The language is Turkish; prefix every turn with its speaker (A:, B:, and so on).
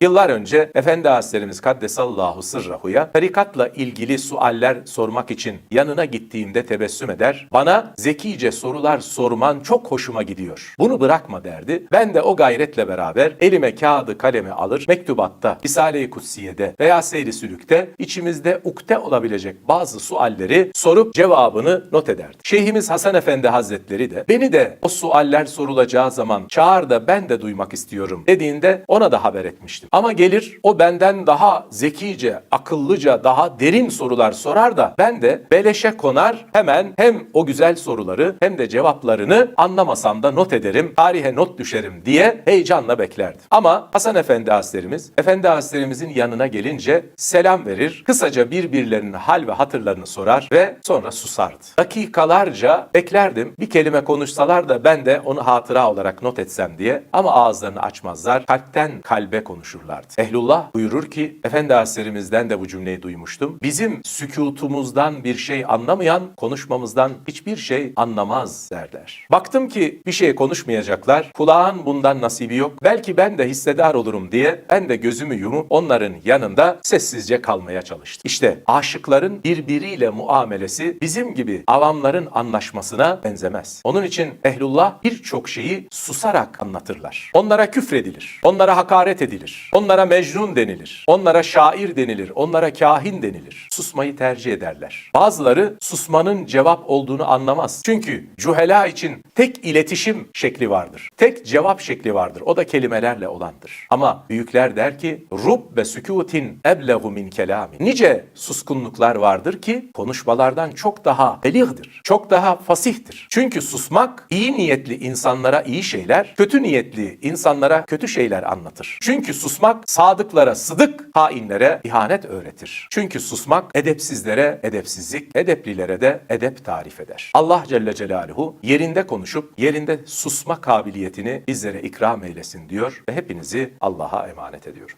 A: Yıllar önce Efendi Hazretlerimiz Kaddesallahu Sırrahu'ya tarikatla ilgili sualler sormak için yanına gittiğimde tebessüm eder. Bana zekice sorular sorman çok hoşuma gidiyor. Bunu bırakma derdi. Ben de o gayretle beraber elime kağıdı kalemi alır mektubatta, Risale-i Kutsiye'de veya Seyri Sülük'te içimizde ukde olabilecek bazı sualleri sorup cevabını not ederdim. Şeyhimiz Hasan Efendi Hazretleri de beni de o sualler sorulacağı zaman çağır da ben de duymak istiyorum dediğinde ona da haber etmiştim. Ama gelir o benden daha zekice, akıllıca, daha derin sorular sorar da ben de beleşe konar hemen hem o güzel soruları hem de cevaplarını anlamasam da not ederim, tarihe not düşerim diye heyecanla beklerdim. Ama Hasan Efendi Hazretlerimiz, Efendi Hazretlerimizin yanına gelince selam verir, kısaca birbirlerinin hal ve hatırlarını sorar ve sonra susardı. Dakikalarca beklerdim bir kelime konuşsalar da ben de onu hatıra olarak not etsem diye ama ağızlarını açmazlar, kalpten kalbe konuşurlardı. Ehlullah buyurur ki, Efendi Hazretlerimizden de bu cümleyi duymuştum. Bizim sükutumuzdan bir şey anlamayan, konuşmamızdan hiçbir şey anlamaz derler. Baktım ki bir şey konuşmayacaklar, kulağın bundan nasibi yok. Belki ben de hissedar olurum diye ben de gözümü yumup onların yanında sessizce kalmaya çalıştım. İşte aşıkların birbiriyle muamelesi bizim gibi avamların anlaşmasına benzemez. Onun için ehlullah birçok şeyi susarak anlatırlar. Onlara küfredilir, onlara hakaret edilir, onlara mecnun denilir, onlara şair denilir, onlara kahin denilir. Susmayı tercih ederler. Bazıları susmanın cevap olduğunu anlamaz. Çünkü cühela için tek iletişim şekli vardır. Tek cevap şekli vardır. O da kelimelerle olandır. Ama büyükler der ki rub ve sükutin eblehu min kelami. Nice suskunluklar vardır ki konuşmalardan çok daha beligdir. Çok daha fasihtir. Çünkü susmak iyi niyetli insanlara iyi şeyler, kötü niyetli insanlara kötü şeyler anlatır. Çünkü susmak sadıklara sıdık, hainlere ihanet öğretir. Çünkü susmak edepsizlere edepsizlik, edeplilere de edep tarif eder. Allah Celle Celaluhu yerinde konuşup yerinde susma kabiliyetini bizlere ikram eylesin diyor ve hepinizi Allah'a emanet ediyorum.